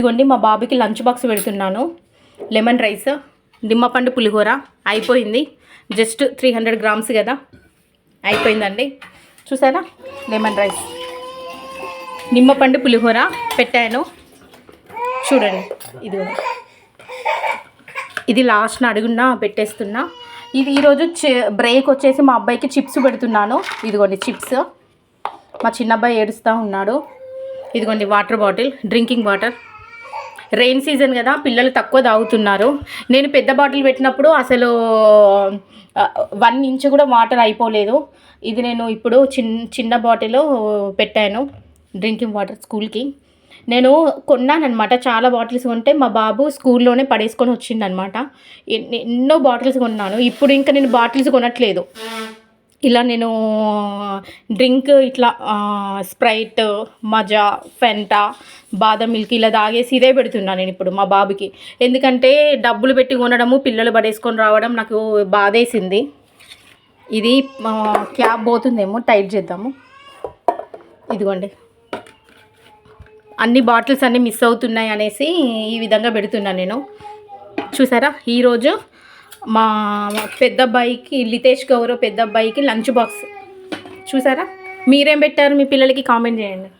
ఇదిగోండి మా బాబుకి లంచ్ బాక్స్ పెడుతున్నాను. లెమన్ రైస్ నిమ్మపండు పులిహోర అయిపోయింది. జస్ట్ త్రీ హండ్రెడ్ గ్రామ్స్ కదా. అయిపోయిందండి. చూసారా? Lemon rice. నిమ్మపండు పులిహోర పెట్టాను. చూడండి ఇది ఇది లాస్ట్ అడుగున పెట్టేస్తున్నా. ఇది ఈరోజు బ్రేక్ వచ్చేసి మా అబ్బాయికి చిప్స్ పెడుతున్నాను. ఇదిగోండి చిప్స్. మా చిన్నబ్బాయి ఏడుస్తూ ఉన్నాడు. ఇదిగోండి water bottle drinking water. Rain season కదా పిల్లలు తక్కువ తాగుతున్నారు. నేను పెద్ద బాటిల్ పెట్టినప్పుడు అసలు వన్ ఇంచ్ కూడా వాటర్ అయిపోలేదు. ఇది నేను ఇప్పుడు చిన్ చిన్న బాటిల్ పెట్టాను డ్రింకింగ్ వాటర్ స్కూల్కి. నేను కొన్నానమాట చాలా బాటిల్స్ కొంటే మా బాబు స్కూల్లోనే పడేసుకొని వచ్చిండనమాట ఎన్నో బాటిల్స్ కొన్నాను ఇప్పుడు ఇంకా నేను బాటిల్స్ కొనట్లేదు. ఇలా నేను డ్రింక్ ఇట్లా స్ప్రైట్ మజా ఫెంటా బాదం మిల్క్ ఇలా తాగేసి ఇదే పెడుతున్నా నేను ఇప్పుడు మా బాబుకి. ఎందుకంటే డబ్బులు పెట్టి కొనడము పిల్లలు పడేసుకొని రావడం నాకు బాధేసింది. ఇది క్యాబ్ పోతుందేమో టైట్ చేద్దాము. ఇదిగోండి. అన్ని బాటిల్స్ అన్నీ మిస్ అవుతున్నాయి అనేసి ఈ విధంగా పెడుతున్నాను నేను. చూసారా? ఈరోజు మా పెద్ద అబ్బాయికి లితేష్ గౌరవ్ పెద్ద అబ్బాయికి లంచ్ బాక్స్. చూసారా? మీరేం పెట్టారు మీ పిల్లలకి? కామెంట్ చేయండి.